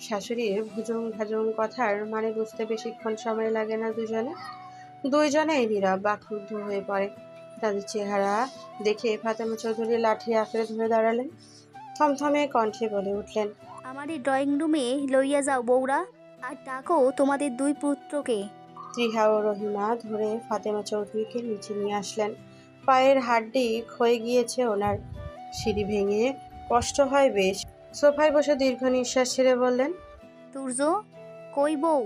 শাশুড়ির ভুজুং ভাজুং কথার মানে বুঝতে বেশিক্ষণ সময় লাগে না দুজনে। দুইজনেই নীরব বাকরুদ্ধ হয়ে পড়ে। তাদের চেহারা দেখে ফাতেমা চৌধুরী লাঠি আঁকড়ে ধরে দাঁড়ালেন। থমথমে কণ্ঠে বলে উঠলেন আমার এই ড্রয়িং রুমে লইয়া যাও বউরা আর ডাকো তোমাদের দুই পুত্রকে। ত্রিহা ও রহিমা ধরে ফাতেমা চৌধুরীকে নিচে নিয়ে আসলেন। পায়ের হাড্ডি ক্ষয়ে গিয়েছে ওনার। সিঁড়ি ভেঙে কষ্ট হয় বেশ। সোফায় বসে দীর্ঘ নিঃশ্বাস ছেড়ে বললেন তুর্য কই বউ?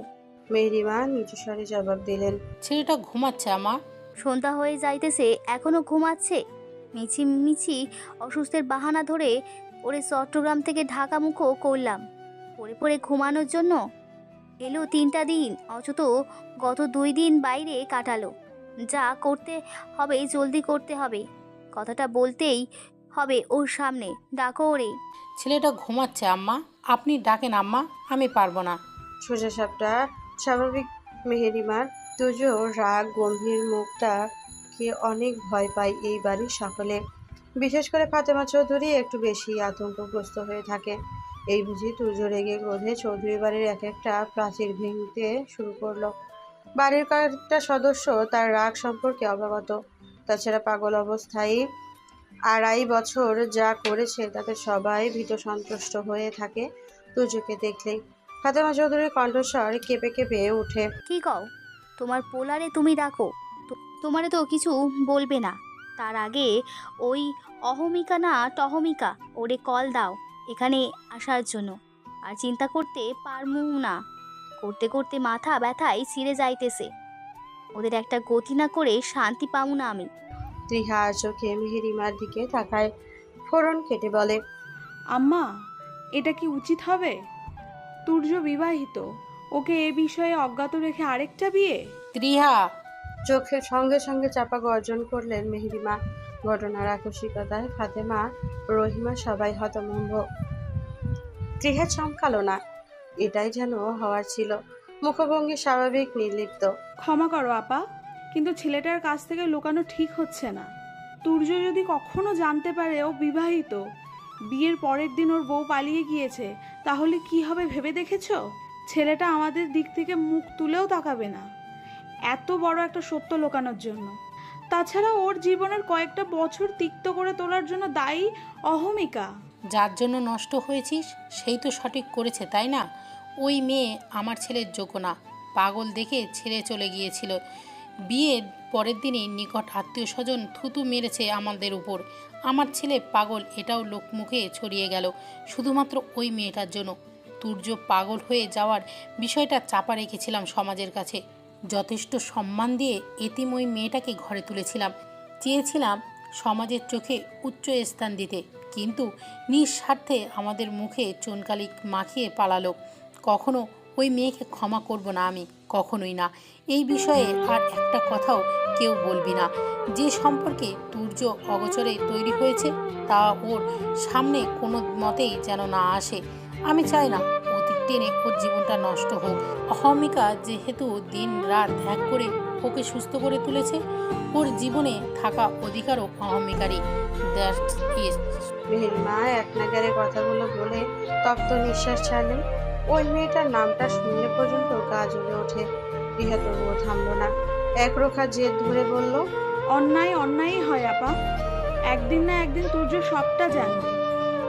মেহরিমা নিচু স্বরে জবাব দিলেন ছেলেটা ঘুমাচ্ছে আমা। সন্ধ্যা হয়ে যাইতেছে এখনও ঘুমাচ্ছে? মিছি মিছি অসুস্থের বাহানা ধরে ওরে চট্টগ্রাম থেকে ঢাকা মুখো করলাম। পরে পরে ঘুমানোর জন্য? এলো তিনটা দিন অথচ গত দুই দিন বাইরে কাটালো। যা করতে হবে জলদি করতে হবে। কথাটা বলতেই হবে ওর সামনে ডাকো ওরে। ছেলেটা ঘুমাচ্ছে আম্মা। আপনি ডাকেন আম্মা। আমি পারব না। সোজা সাপটা স্বাভাবিক মেহেরিমার তুজো রাগ গম্ভীর মুখটা কে অনেক ভয় পায় এই বাড়ির সকলে। বিশেষ করে ফাতেমা চৌধুরী একটু বেশি আতঙ্কগ্রস্ত হয়ে থাকে। এই বুঝি তুজো রেগে ক্রোধে চৌধুরী বাড়ির এক একটা প্রাচীর ভেঙতে শুরু করল। বাড়ির কয়েকটা সদস্য তার রাগ সম্পর্কে অবগত। তাছাড়া পাগল অবস্থায় আড়াই বছর যা করেছে, তাতে সবাই ভীত সন্তুষ্ট হয়ে থাকে তুজোকে দেখলেই। ফাতেমা চৌধুরীর কণ্ঠস্বর কেঁপে কেঁপে ওঠে। কি কও? তোমার পোলারে তুমি ডাকো। তোমারে তো কিছু বলবে না। তার আগে ওই অহমিকা না টহমিকা, ওরে কল দাও, এখানে আসার জন্য। আর চিন্তা করতে পারমু না। করতে করতে মাথা ব্যথায় ছিঁড়ে যাইতেছে। ওদের একটা গতি না করে শান্তি পামু না আমি। ত্রিহা চোখে মেহেরিমার দিকে তাকায় ফোরন কেটে বলে আম্মা এটা কি উচিত হবে? তুর্য বিবাহিত ওকে এ বিষয়ে অজ্ঞাত রেখে আরেকটা বিয়ে? ত্রিহা চোখের সঙ্গে সঙ্গে চাপা গর্জন করলেন মেহেরিমা ঘটনার আকস্মিকতায় ফাতেমা রহিমা সবাই হতমম্ব ত্রিহা চমকালো না। এটাই যেন হওয়ার ছিল। মুখভঙ্গি স্বাভাবিক নির্লিপ্ত। ক্ষমা করো আপা। কিন্তু ছেলেটার কাছ থেকে লুকানো ঠিক হচ্ছে না। তুর্য যদি কখনো জানতে পারে ও বিবাহিত, বিয়ের পরের দিন ওর বউ পালিয়ে গিয়েছে, তাহলে কি হবে ভেবে দেখেছ? ছেলেটা আমাদের দিক থেকে মুখ তুলেও তাকাবে না। এত বড় একটা সত্য লোকানোর জন্য। তাছাড়া ওর জীবনের কয়েকটা বছর তিক্ত করে তোলার জন্য দায়ী অহমিকা। যার জন্য নষ্ট হয়েছিস, সেই তো সঠিক করেছে, তাই না? ওই মেয়ে আমার ছেলের যোগ্য না। পাগল দেখে ছেড়ে চলে গিয়েছিল। বিয়ের পরের দিনই নিকট আত্মীয় স্বজন থুতু মেরেছে আমাদের উপর। আমার ছেলে পাগল, এটাও লোকমুখে ছড়িয়ে গেল। শুধুমাত্র ওই মেয়েটার জন্য। তুর্য পাগল হয়ে যাওয়ার বিষয়টা চাপা রেখেছিলাম সমাজের কাছে। যথেষ্ট সম্মান দিয়ে এতিম ওই মেয়েটাকে ঘরে তুলেছিলাম। চেয়েছিলাম সমাজের চোখে উচ্চ স্থান দিতে। কিন্তু নিঃস্বার্থে আমাদের মুখে চুনকালি মাখিয়ে পালালো। কখনো ওই মেয়েকে ক্ষমা করব না আমি। কখনোই না। এই বিষয়ে আর একটা কথাও কেউ বলবি না। যে সম্পর্কে তুর্য অগচরে তৈরি হয়েছে, তা ওর সামনে কোনো মতেই যেন না আসে। আমি চাই না অতীত টেনে ওর জীবনটা নষ্ট হোক। অহমিকা যেহেতু দিন রাত এক করে ওকে সুস্থ করে তুলেছে, ওর জীবনে থাকা অধিকারও অহমিকারই। দ্যাটস ইজ মেহেরিমা এক নাগারে কথাগুলো বলে তপ্ত নিঃশ্বাস ছাড়লেন। ওই মেয়েটার নামটা শুনলে পর্যন্ত গা জ্বলে ওঠে। ত্রিহা তবুও থামলো না। এক রোখা জেদ ধরে বলল, অন্যায় অন্যায়ই হয়, আপা। একদিন না একদিন তুর্য সবটা জানবে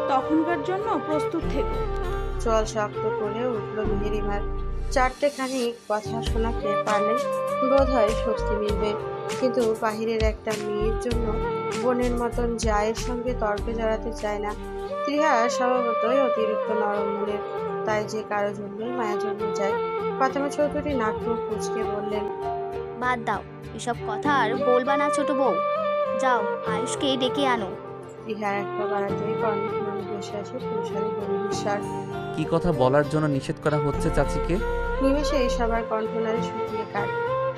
তখনকার জন্য প্রস্তুত থেকে। চল শক্ত করে উঠল মেহেরিমার চারটে খানিক কথা শোনাতে পারলে বোধ হয় স্বস্তি মিলবে। কিন্তু বাহিরের একটা মেয়ের জন্য বোনের মতন জায়ের সঙ্গে তর্কে জড়াতে চায় না। ত্রিহা স্বভাবতই অতিরিক্ত নরম মনের। তাই যে কারও জন্যই মায়া জন্ম যায়। ফাতেমা চৌধুরী নাক মুখ কুচকে বললেন বাদ দাও এসব কথা আর বলবা না ছোট বউ। যাও আয়ুষকে ডেকে আনো। ত্রিহা একটা বাড়াতেই কর্ণফুলনে বসে আসে পুরুষালী গম্ভীর কি কথা বলার জন্য নিষেধ করা হচ্ছে চাচিকে? নিমেষে সবার কণ্ঠনারে শুকিয়ে কাট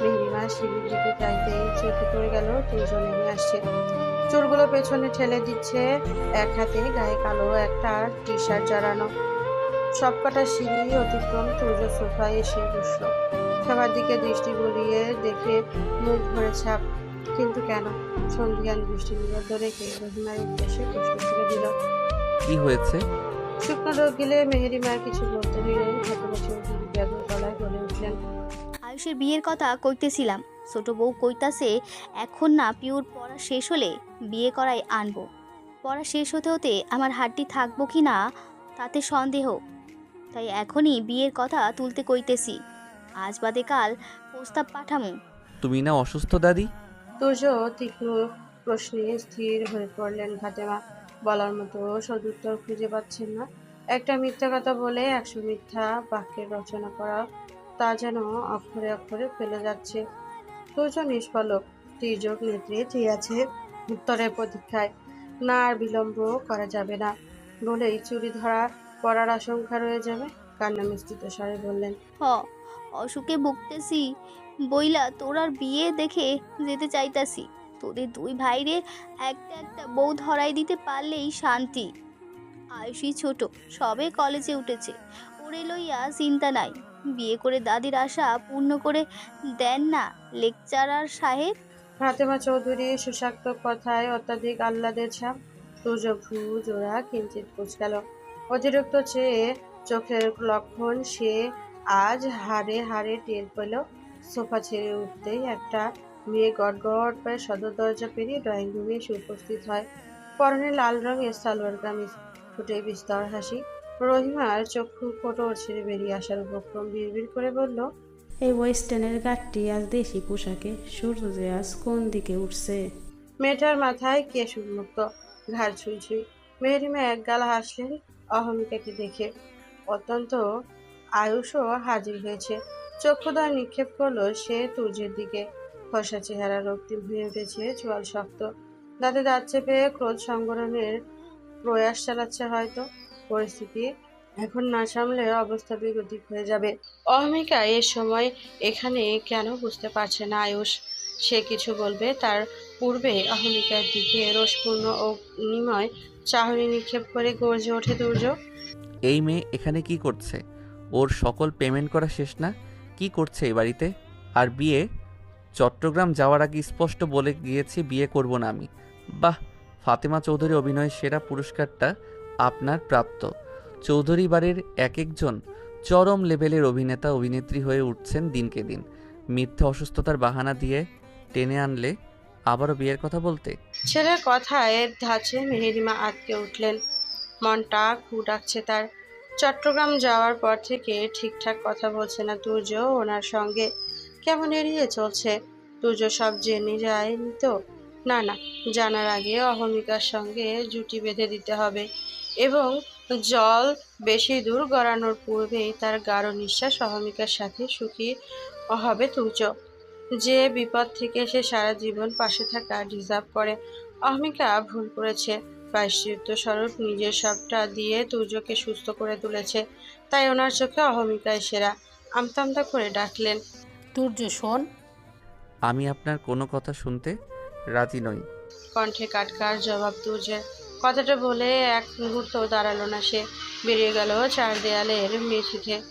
মেহরিমা শিবির দিকে চাইতে চোখে পড়ে গেল দুজন নেমে আসছে। চুলগুলো পেছনে ঠেলে দিচ্ছে এক হাতে গায়ে কালো একটা টি শার্ট জড়ানো। সবকটা সিঁড়ি অতিক্রম তুর্য সোফায় এসে বসল। সবার দিকে দৃষ্টি গড়িয়ে দেখে মুখ ভরে ছাপ। কিন্তু কেন? সন্ধিয়ান দৃষ্টি নিবদ্ধ রেখে রহিমার উদ্দেশ্যে প্রশ্ন করে দিল। কি হয়েছে? শুকনো রোগ গেলে মেহেরিমার কিছু বলতে চৌধুরী গলায় বলে উঠলেন আয়ুষের বিয়ের কথা কইতেছিলাম। ছোট বউ কইতাছে এখন না পিওর পড়া শেষ হলে বিয়ে করাই আনব। পড়া শেষ হতে হতে আমার হাড্ডি থাকব কি না তাতে সন্দেহ। তাই এখনই বিয়ের কথা তুলতে কইতেছি। আজ বাদে কাল প্রস্তাব পাঠামু। তুমি না অসুস্থ দাদি? তুর্য তীক্ষ্ণ প্রশ্নে স্থির হয়ে পড়লেন ফাতেমা বলার মতো সদুত্তর খুঁজে পাচ্ছেন না। একটা মিথ্যা কথা বলে একশো মিথ্যা বাক্যের রচনা করা তা যেন অক্ষরে অক্ষরে ফেলে যাচ্ছে। তুর্য নিষ্পলক তীর্যক নেত্রে চেয়ে আছে উত্তরের প্রতীক্ষায়। না আর বিলম্ব করা যাবে না। বলেই চুরি ধরা পড়ার আশঙ্কা রয়ে যাবে? কান্না মিশ্রিত স্বরে বললেন। হ অসুখে ভুগতেছি। বইলা তোর আর বিয়ে দেখে যেতে চাইতাছি। তোদের দুই ভাইরে একটা একটা বউ ধরাই দিতে পারলেই শান্তি। আয়ুষই ছোট সবে কলেজে উঠেছে। ওরে লইয়া চিন্তা নাই। বিয়ে করে দাদির আশা পূর্ণ করে দেন না লেকচারার সাহেব। ফাতেমা চৌধুরী সুশাক্ত কথায় অত্যাধিক আহ্লাদের ছাপ। তুজ ভ্রু জোড়া কিঞ্চিত কুচকাল। অতিরিক্ত চেয়ে চোখের লক্ষণ সে আজ হাড়ে হাড়ে টের পেল। সোফা ছেড়ে উঠতেই একটা মেয়ে গট পায়ে সদর দরজা পেরিয়ে ড্রয়িং রুমে এসে উপস্থিত হয়। পরনে লাল রঙের সালোয়ার কামিজ ফুটে বিস্তর হাসি। রহিমার চক্ষু কোটর ছেড়ে বেরিয়ে আসার উপক্রম বিড়বিড় করে বলল এই ওয়েস্টার্নের গাঠটি আজ দেশি পোশাকে। সূর্য যে আজ কোন দিকে উঠছে? মেয়েটার মাথায় কেশ উন্মুক্ত ঘাড় ছুঁই ছুঁই। মেহরিমা এক গালা হাসলেন অহমিকাকে দেখে অত্যন্ত আয়ুষও হাজির হয়েছে। চক্ষুদয় নিক্ষেপ করল সে তুর্যের দিকে। ফর্সা চেহারা রক্তিম হয়ে উঠেছে, চোয়াল শক্ত। দাঁতে দাঁত চেপে ক্রোধ সংবরণের প্রয়াস চালাচ্ছে হয়তো। পরিস্থিতি এখন না সামলে অবস্থা বিগতিক হয়ে যাবে। অহমিকা এ সময় এখানে কেন বুঝতে পারছে না আয়ুষ? সে কিছু বলবে তার পূর্বে অহমিকার দিকে রোষপূর্ণ ও নিময় চাহনি নিক্ষেপ করে গর্জে ওঠে দুর্য এই মেয়ে এখানে কি করছে? ওর সকল পেমেন্ট করা শেষ না? কি করছে এই বাড়িতে? আর বিয়ে? চট্টগ্রাম যাওয়ার আগে স্পষ্ট বলে গিয়েছি বিয়ে করব না আমি। বাহ, ফাতেমা চৌধুরী অভিনয়ের সেরা পুরস্কারটা আপনার প্রাপ্ত। চৌধুরী বাড়ির এক একজন চরম লেভেলের অভিনেতা, অভিনেত্রী হয়ে উঠছেন দিনকে দিন। মিথ্যে অসুস্থতার বাহানা দিয়ে টেনে আনলে আবারও বিয়ের কথা বলতে? ছেলের কথায় ধাঁচে মেহেরিমা আটকে উঠলেন। মনটা খু ডাকছে তার। চট্টগ্রাম যাওয়ার পর থেকে ঠিকঠাক কথা বলছে না তুর্য ওনার সঙ্গে। কেমন এড়িয়ে চলছে? তুর্য সব জেনে যায়নি তো? না না, জানার আগে অহমিকার সঙ্গে জুটি বেঁধে দিতে হবে এবং জল বেশি দূর গড়ানোর পূর্বেই তার গাঢ় নিঃশ্বাস অহমিকার সাথে সুখী হবে তুর্য যে বিপদ থেকে সে সারা জীবন পাশে থাকা ডিজার্ভ করে অহমিকা ভুল করেছে। প্রায়শ্চিত্ত স্বরূপ নিজের সবটা দিয়ে তুর্যকে সুস্থ করে তুলেছে। তাই ওনার চোখে অহমিকায় সেরা। আমতা আমতা করে ডাকলেন তুর্য শোন। আমি আপনার কোনো কথা শুনতে রাজি নই। কণ্ঠে কাটকার জবাব তুর্যের কথাটা বলে এক মুহূর্ত দাঁড়াল না সে। বেরিয়ে গেল চার দেয়ালের মেঝিতে।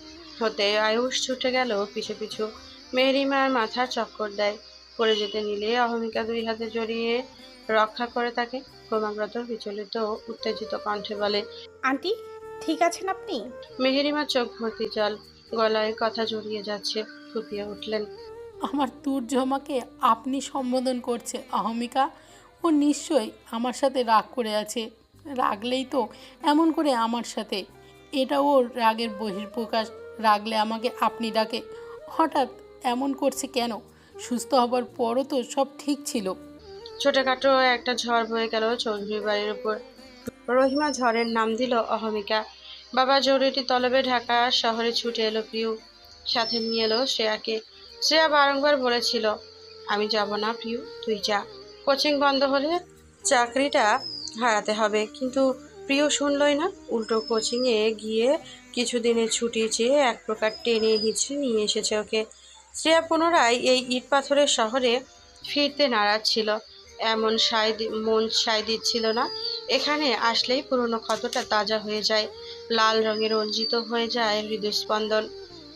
হতে আয়ুষ ছুটে গেল পিছু পিছু। মেহরিমার মাথার চক্কর দেয়। পড়ে যেতে নিলে অহমিকা দুই হাতে জড়িয়ে রক্ষা করে তাকে। ক্রমাগত বিচলিত উত্তেজিত কণ্ঠে বলে আন্টি ঠিক আছেন আপনি? মেহেরিমার চোখ ভর্তি জল গলায় কথা জড়িয়ে যাচ্ছে ফুপিয়ে উঠলেন। আমার তুর্য আমাকে আপনি সম্বোধন করছে অহমিকা। ও নিশ্চয়ই আমার সাথে রাগ করে আছে। রাগলেই তো এমন করে আমার সাথে। এটা ওর রাগের বহির্প্রকাশ রাগলে আমাকে আপনি ডাকে। হঠাৎ এমন করছে কেন? সুস্থ হবার পরও তো সব ঠিক ছিল। ছোটখাটো একটা ঝড় বয়ে গেল চৌধুরী বাড়ির উপর। রহিমা ঝড়ের নাম দিল অহমিকা। বাবা জরুরি তলবে ঢাকা শহরে ছুটে এলো প্রিয়। সাথে নিয়ে এলো শ্রেয়াকে। শ্রেয়া বারংবার বলেছিল, আমি যাব না প্রিয়, তুই যা। কোচিং বন্ধ হলে চাকরিটা হারাতে হবে। কিন্তু প্রিয় শুনলই না, উল্টো কোচিংয়ে গিয়ে কিছুদিনের ছুটি চেয়ে এক প্রকার টেনে হিচড়ে নিয়ে এসেছে ওকে। শ্রেয়া পুনরায় এই ইট পাথরের শহরে ফিরতে নারাজ ছিল। এমন সায় মন সায় দিচ্ছিল না। এখানে আসলেই পুরনো ক্ষতটা তাজা হয়ে যায়। লাল রঙে রঞ্জিত হয়ে যায় হৃদস্পন্দন।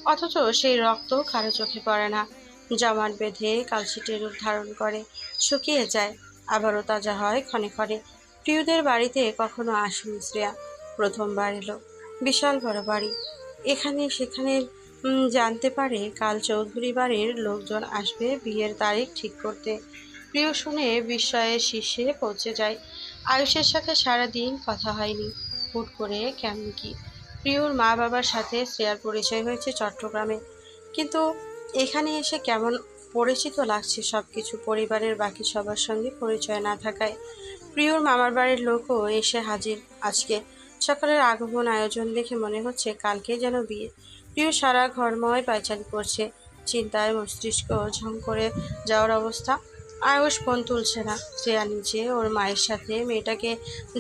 অথচ সেই রক্ত কারও চোখে পড়ে না। জমাট বেঁধে কালছিটে রূপ ধারণ করে, শুকিয়ে যায়। আবারও তাজা হয় ক্ষণে ক্ষণে। প্রিয়দের বাড়িতে কখনো আসেনি শ্রেয়া। প্রথমবার এলো। বিশাল বড় বাড়ি। এখানে সেখানে জানতে পারে কাল চৌধুরী বাড়ির লোকজন আসবে বিয়ের তারিখ ঠিক করতে। প্রিয় শুনে বিস্ময়ের শীর্ষে পৌঁছে যায়। আয়ুষের সাথে সারা দিন কথা হয়নি। হুট করে কেমন কি? প্রিয়র মা বাবার সাথে শ্রেয়ার পরিচয় হয়েছে চট্টগ্রামে। কিন্তু এখানে এসে কেমন পরিচিত লাগছে সব কিছু পরিবারের বাকি সবার সঙ্গে পরিচয় না থাকায়। প্রিয়র মামার বাড়ির লোকও এসে হাজির। আজকে সকালের আগমন আয়োজন দেখে মনে হচ্ছে কালকে যেন বিয়ে। প্রিয় সারা ঘরময় পায়চারি করছে। চিন্তায় মস্তিষ্ক ঝং করে যাওয়ার অবস্থা। আয়ুষ ফোন তুলছে না। শ্রেয়া নিজে ওর মায়ের সাথে মেয়েটাকে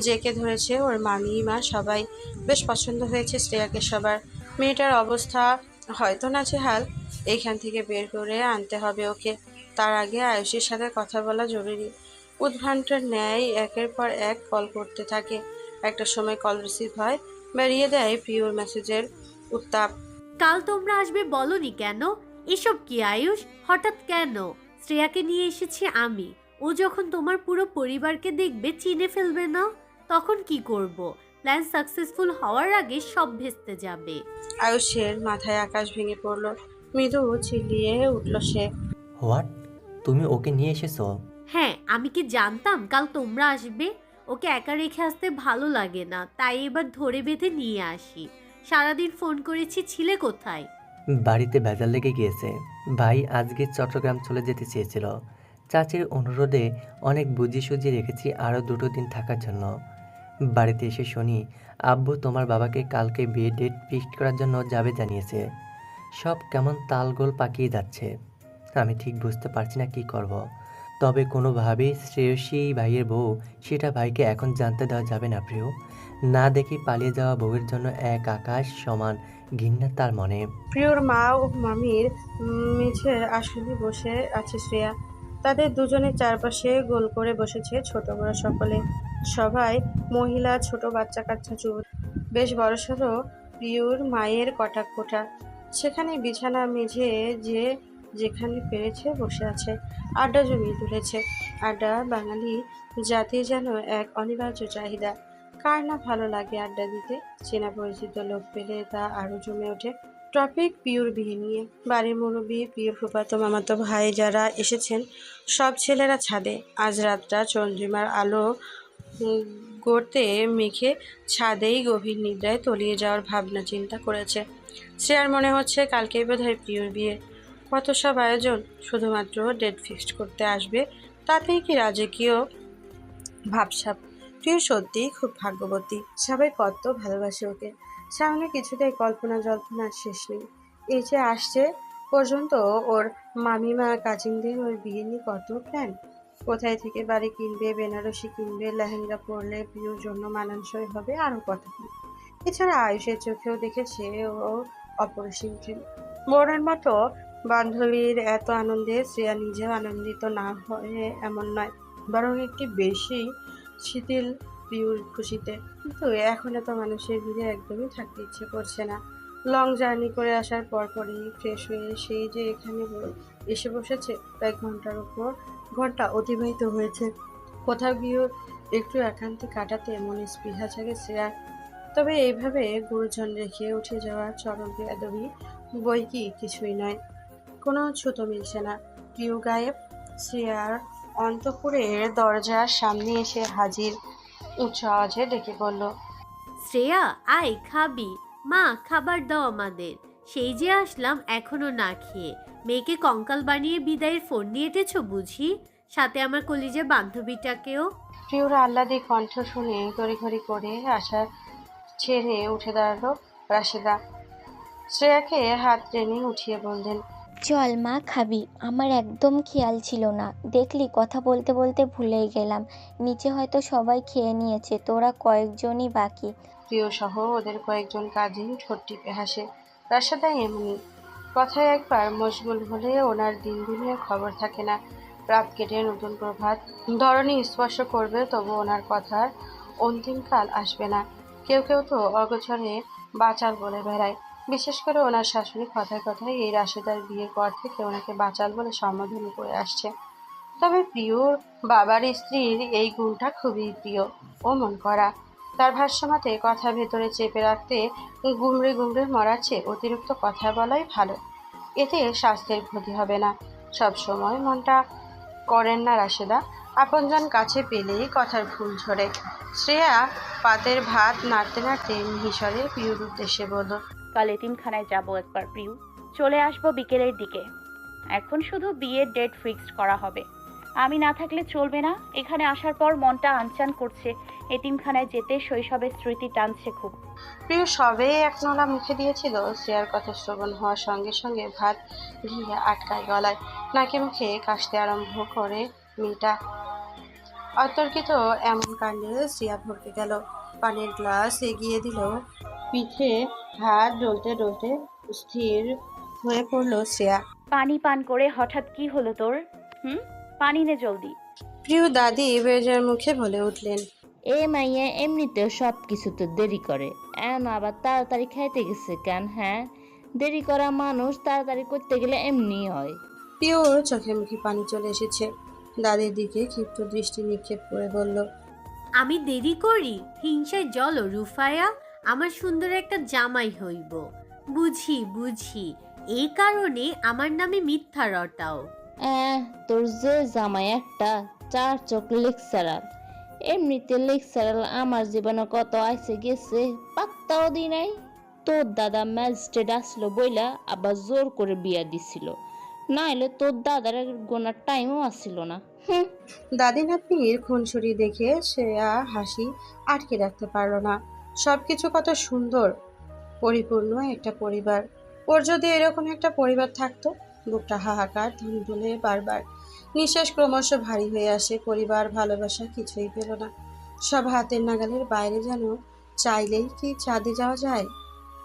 জেকে ধরেছে। ওর মামি মা সবাই বেশ পছন্দ হয়েছে শ্রেয়াকে সবার। মেয়েটার অবস্থা হয়তো না হাল। এইখান থেকে বের করে আনতে হবে ওকে। তার আগে আয়ুষের সাথে কথা বলা জরুরি। উদ্ভ্রান্তের ন্যায় একের পর এক কল করতে থাকে। একটা সময় কল রিসিভ হয়, বেরিয়ে দেয় প্রিয়র মেসেজের উত্তাপ। কাল তোমরা আসবে বলনি কেন? এসব কি আয়ুষ? হঠাৎ কেন? শ্রেয়াকে নিয়ে এসেছি আমি। ও যখন তোমার পুরো পরিবারকে দেখবে চিনে ফেলবে না? তখন কি করব? প্ল্যান সাকসেসফুল হওয়ার আগে সব ভেস্তে যাবে। আয়ুষের মাথায় আকাশ ভেঙে পড়ল। মৃদু চিল্লিয়ে উঠল সে। হোয়াট? তুমি ওকে নিয়ে এসেছ? হ্যাঁ আমি কি জানতাম কাল তোমরা আসবে? ওকে একা রেখে আসতে ভালো লাগে না তাই এবার ধরে বেঁধে নিয়ে আসি। সারাদিন ফোন করেছি, ছিলে কোথায়? বাড়িতে ভেজাল লেগে গিয়েছে। ভাই আজকে চট্টগ্রাম চলে যেতে চেয়েছিল। চাচির অনুরোধে অনেক বুঝি সুঝি রেখেছি আরও দুটো দিন থাকার জন্য। বাড়িতে এসে শুনি, আব্বু, তোমার বাবাকে কালকে বিয়ে ডেট ফিক্সড করার জন্য যাবে জানিয়েছে। সব কেমন তালগোল পাকিয়ে যাচ্ছে। আমি ঠিক বুঝতে পারছি না কি করব। তবে কোনোভাবেই শ্রেয়সী ভাইয়ের বউ, সেটা ভাইকে এখন জানতে দেওয়া যাবে না প্রিয়। না দেখি পালিয়ে যাওয়া বউয়ের জন্য এক আকাশ সমান ঘৃণা তার মনে। প্রিয়র মা ও মামির উম, মেঝের আসনে বসে আছে শ্রেয়া। তাদের দুজনের চারপাশে গোল করে বসেছে ছোট বড় সকলে। সবাই মহিলা ছোট বাচ্চা কাচ্চা চুল। বেশ বড়সড় প্রিয়র মায়ের কটাক্ষটা। সেখানে বিছানা মেঝে যে যেখানে পেরেছে বসে আছে। আড্ডা জমিয়ে তুলেছে। আড্ডা বাঙালি জাতির যেন এক অনিবার্য চাহিদা। কার না ভালো লাগে আড্ডা দিতে? চেনা পরিচিত লোক পেলে তা আরও জমে ওঠে। টপিক পিওর বিয়ে নিয়ে। বাড়ির মুরব্বী, প্রিয় ফুপাতো মামাতো ভাই যারা এসেছেন, সব ছেলেরা ছাদে। আজ রাতটা চন্দ্রিমার আলো গড়তে মেখে ছাদেই গভীর নিদ্রায় তলিয়ে যাওয়ার ভাবনা চিন্তা করেছে। শ্রেয়ার মনে হচ্ছে কালকেই বোধহয় প্রিয়র বিয়ে। কত সব আয়োজন শুধুমাত্র ডেট ফিক্সড করতে আসবে, তাতেই কি রাজকীয় ভাবসাব। প্রিয় সত্যিই খুব ভাগ্যবতী। সবাই কত ভালোবাসে ওকে। সামনে কিছুতেই কল্পনা জল্পনার শেষ নেই। এই যে আসছে পর্যন্ত ওর মামিমা, কাজিনদের ওর বিয়ে নিয়ে কত প্ল্যান কোথায় থেকে বাড়ি কিনবে, বেনারসি কিনবে, লেহেঙ্গা পরলে প্রিয়র জন্য মানানসই হবে আরও কত কি? এছাড়া আয়ুষের চোখেও দেখেছে ও অপরিসীম প্রেম। বোনের মতো বান্ধবীর এত আনন্দে শ্রেয়া নিজেও আনন্দিত না হয়ে এমন নয়, বরং একটি বেশি শিথিল পিউর খুশিতে। কিন্তু এখন এত মানুষের ভিড়ে একদমই থাকতে ইচ্ছে করছে না। লং জার্নি করে আসার পর পরই ফ্রেশ হয়ে সেই যে এখানে এসে বসেছে প্রায় ঘণ্টার উপর ঘণ্টা অতিবাহিত হয়েছে। কোথাও গিয়েও একটু একান্তে কাটাতে মনে স্পৃহা জাগে শ্রেয়ার তবে এইভাবে গুরুজন রেখে উঠে যাওয়ার চরম বেয়াদবি বই কি কিছুই নয়। কোনো ছুতো মিলছে না। প্রিয় গায়েব, শ্রেয়ার অন্তপুরের দরজার সামনে এসে হাজির উচ্চ আওয়াজে ডেকে বলল শ্রেয়া আয় খাবি। মা খাবার দাও আমাদের। সেই যে আসলাম এখনও না খেয়ে। মেয়েকে কঙ্কাল বানিয়ে বিদায়ের ফোন নিয়ে এটেছো বুঝি? সাথে আমার কলিজে বান্ধবীটাকেও? প্রিয়র আহ্লাদে কণ্ঠ শুনে ঘড়ি ঘড়ি করে আসার ছেড়ে উঠে দাঁড়াল রাশেদা। শ্রেয়াকে হাত টেনে উঠিয়ে বললেন চল মা খাবি। আমার একদম খেয়াল ছিল না। দেখলি, কথা বলতে বলতে ভুলেই গেলাম। নিচে হয়তো সবাই খেয়ে নিয়েছে, তোরা কয়েকজনই বাকি। প্রিয় সহ, ওদের কয়েকজন কাজিন ঠোঁট টিপে হাসে। রাশেদা এমনি। কথায় একবার মশগুল হলে ওনার দিন দিনের খবর থাকে না। রাত কেটে নতুন প্রভাত। ধরনী স্পর্শ করবে, তবু ওনার কথার অন্তিমকাল আসবে না। কেউ কেউ তো অগোচরে বাঁচার বলে বেড়ায়। বিশেষ করে ওনার শাশুড়ি কথায় কথায় এই রাশেদার বিয়ের পর থেকে ওনাকে বাঁচাল বলে সম্বোধন করে আসছে। তবে প্রিয়র বাবার স্ত্রীর এই গুণটা খুবই প্রিয় ও মন করা। তার ভাষ্যমতে কথা ভেতরে চেপে রাখতে গুমড়ে গুমড়ে মরার চেয়ে অতিরিক্ত কথা বলাই ভালো। এতে স্বাস্থ্যের ক্ষতি হবে না। সব সময় মনটা করেন না রাশেদা। আপনজন কাছে পেলেই কথার ফুল ঝরে। শ্রেয়া পাতের ভাত নাড়তে নাড়তে মিহিসরে পিউর উদ্দেশ্যে বলল কাল এতিমখানায় যাব একবার প্রিয় চলে আসব বিকেলের দিকে। এখন শুধু বিয়ের ডেট ফিক্সড করা হবে। আমি না থাকলে চলবে না। এখানে আসার পর মনটা আনচান করছে। এতিমখানায় যেতে শৈশবের স্মৃতি টানছে খুব। প্রিয়, সবে এক নলা মুখে দিয়েছিল? শ্রেয়ার কথা শ্রবণ হওয়ার সঙ্গে সঙ্গে ভাত ঘিয়ে আটকায় গলায়। নাকে মুখে কাশতে আরম্ভ করে মেয়েটা। অতর্কিত এমন কাণ্ডে শ্রেয়া ভরকে গেল। পানির গ্লাস এগিয়ে দিল। পিঠে হাত ডলতে ডলতে স্থির হয়ে পড়ল শ্রেয়া। পানি পান করে হঠাৎ কি হলো তোর? হুম? পানি নে জলদি। প্রিয় দাদি বেজার মুখে বলে উঠলেন এ মাইয়া এমনিতেও সব কিছুতে দেরি করে। এমন আবার তাড়াতাড়ি খাইতে গেছে কেন হ্যাঁ? দেরি করা মানুষ তাড়াতাড়ি করতে গেলে এমনি হয়। প্রিয়র চোখে মুখে পানি চলে এসেছে। দাদির দিকে ক্ষিপ্ত দৃষ্টি নিক্ষেপ করে বলল আমি দেরি করি। হিংসায় জল রুফায়া আমার সুন্দর একটা জামাই হইব। বুঝি বুঝি। এই কারণে আমার নামে মিথ্যা রটাও। আহ, তোর যে জামাই একটা চার চোখ লেকচারার এমনিতে লেকচারাল আমার জীবনে কত আইসে গেছে পাত্তাও দি নাই। তোর দাদা ম্যাজিস্ট্রেট আসলো বইলা আবার জোর করে বিয়া দিছিল। নাইলে তোর দাদার গোনার টাইমও আসছিল না। হুম দাদি নাতনির খুনসুরি দেখে শ্রেয়া হাসি আটকে রাখতে পারল না। সবকিছু কত সুন্দর, পরিপূর্ণ একটা পরিবার। ওর যদি এরকম একটা পরিবার থাকতো, বুকটা হাহাকার ধুম ধুলে বারবার। নিঃশ্বাস ক্রমশ ভারী হয়ে আসে, পরিবার ভালোবাসা কিছুই পেল না। সব হাতের নাগালের বাইরে যেন চাইলেই কি চাঁদে যাওয়া যায়?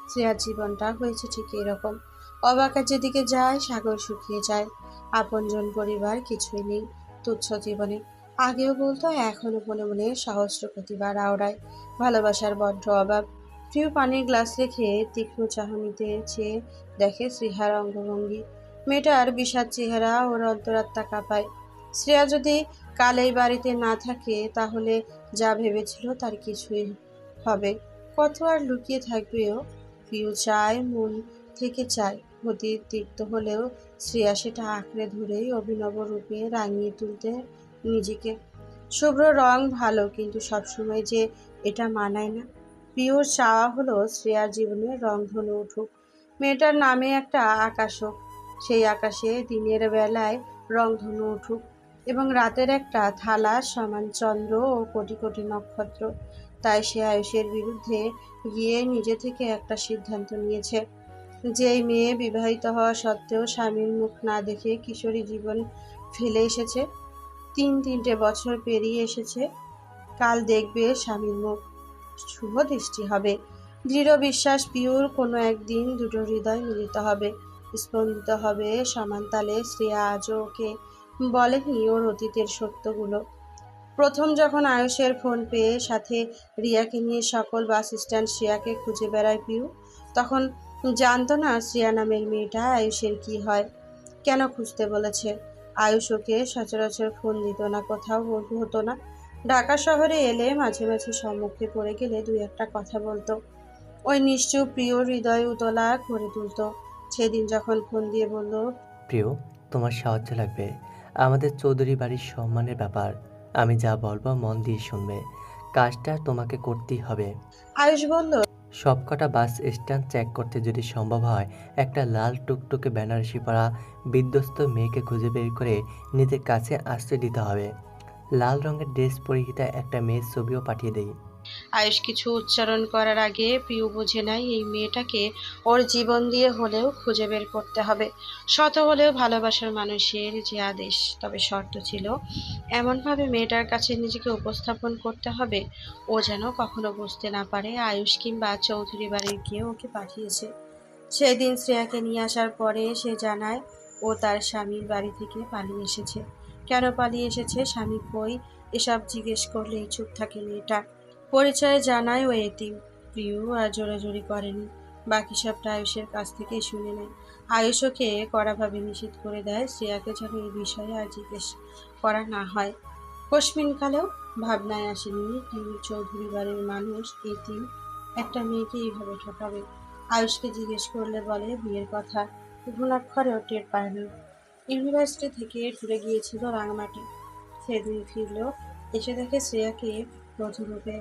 শ্রেয়ার জীবনটা হয়েছে ঠিক এরকম। অবাকার যেদিকে যায়, সাগর শুকিয়ে যায়। আপনজন পরিবার কিছুই নেই, তুচ্ছ জীবনে। আগেও বলতো, এখনও মনে মনে সহস্র প্রতিবার আওড়ায়। ভালোবাসার বড্ড অভাব। প্রিয় পানির গ্লাস রেখে তীক্ষ্ণ চাহনিতে চেয়ে দেখে শ্রেহার অঙ্গভঙ্গি। মেয়েটার বিষাদ চেহারা ওর অন্তরাত্মা কাঁপায়। শ্রেয়া যদি কাল এই বাড়িতে না থাকে, তাহলে যা ভেবেছিল তার কিছুই হবে। কত আর লুকিয়ে থাকবেও, প্রিয় চায়, মন থেকে চায়। অতি তিক্ত হলেও শ্রেয়া সেটা আঁকড়ে ধরেই অভিনব রূপে রাঙিয়ে তুলতে নিজেকে। শুভ্র, রং ভালো, কিন্তু সবসময় যে এটা মানায় না। প্রিয়র চাওয়া হলো শ্রেয়ার জীবনে রংধনু উঠুক। মেয়েটার নামে একটা আকাশ হোক, সেই আকাশে দিনের বেলায় রংধনু উঠুক। এবং রাতের একটা থালা, সমান চন্দ্র ও কোটি কোটি নক্ষত্র। তাই সে আয়ুষের বিরুদ্ধে গিয়ে নিজে থেকে একটা সিদ্ধান্ত নিয়েছে। যেই মেয়ে বিবাহিত হওয়া সত্ত্বেও স্বামীর মুখ না দেখে কিশোরী জীবন ফেলে এসেছে তিন তিনটে বছর পেরিয়ে এসেছে। কাল দেখবে স্বামীর মুখ শুভ দৃষ্টি হবে। দৃঢ় বিশ্বাস, পিওর কোনো একদিন দুটো হৃদয় মিলিত হবে। স্পন্দিত হবে সমান তালে শ্রেয়া আজও ওকে বলেনি ওর অতীতের সত্যগুলো। প্রথম যখন আয়ুষের ফোন পেয়ে সাথে রিয়াকে নিয়ে সকল বাস স্ট্যান্ড শ্রেয়াকে খুঁজে বেড়ায় পিউ, তখন জানতো না শ্রেয়া নামের মেয়েটা আয়ুষের কি হয়। কেন খুঁজতে বলেছে? আয়ুষ ওকে সচরাচর ফোন দিত না কোথাও হতো না। ঢাকা শহরে এলে মাঝে মাঝে সম্মুখে পড়ে গেলে দুই একটা কথা বলতো। ওই নিশ্চুপ প্রিয় হৃদয় উতলা করে তুলতো। সেদিন যখন ফোন দিয়ে বলল প্রিয় তোমার সাহায্য লাগবে। আমাদের চৌধুরী বাড়ির সম্মানের ব্যাপার। আমি যা বলব মন দিয়ে শুনবে। কাজটা তোমাকে করতেই হবে। আয়ুষ বলল সবকটা বাস স্ট্যান্ড চেক করতে যদি সম্ভব হয়, একটা লাল টুকটুকে বেনারসি পরা বিধ্বস্ত মেয়েকে খুঁজে বের করে নিজের কাছে আসতে দিতে হবে। লাল রঙের ড্রেস পরিহিতা একটা মেয়ের ছবিও পাঠিয়ে দেই। আয়ুষ কিছু উচ্চারণ করার আগে প্রিয় বুঝে নেয়, এই মেয়েটাকে ওর জীবন দিয়ে হলেও খুঁজে বের করতে হবে। শত হলেও ভালোবাসার মানুষের যে আদেশ, তবে শর্ত ছিল, এমনভাবে মেয়েটার কাছে নিজেকে উপস্থাপন করতে হবে। ও যেন কখনো বুঝতে না পারে আয়ুষ কিংবা চৌধুরী বাড়ির গিয়ে ওকে পাঠিয়েছে। সেদিন শ্রেয়াকে নিয়ে আসার পরে সে জানায়, ও তার স্বামীর বাড়ি থেকে পালিয়ে এসেছে। কেন পালিয়ে এসেছে? স্বামী কই? এসব জিজ্ঞেস করলেই চুপ থাকে মেয়েটা। পরিচয়ে জানায় ও এতিম প্রিয় আর জোরাজোরি করেনি। বাকি সবটা আয়ুষের কাছ থেকেই শুনে নেয়। আয়ুষকে কড়াভাবে নিষেধ করে দেয় শ্রেয়াকে যেন এই বিষয়ে আর জিজ্ঞেস করা না হয়। কশ্মিনকালেও ভাবনায় আসেনি টিভি চৌধুরী বাড়ির মানুষ এতিম একটা মেয়েকে এইভাবে ঠকাবে? আয়ুষকে জিজ্ঞেস করলে বলে, বিয়ের কথা? ঘুণাক্ষরেও টের পায় না ইউনিভার্সিটি থেকে টুরে গিয়েছিল রাঙামাটি। সেদিন ফিরল এসে দেখে শ্রেয়াকে প্রথমরূপে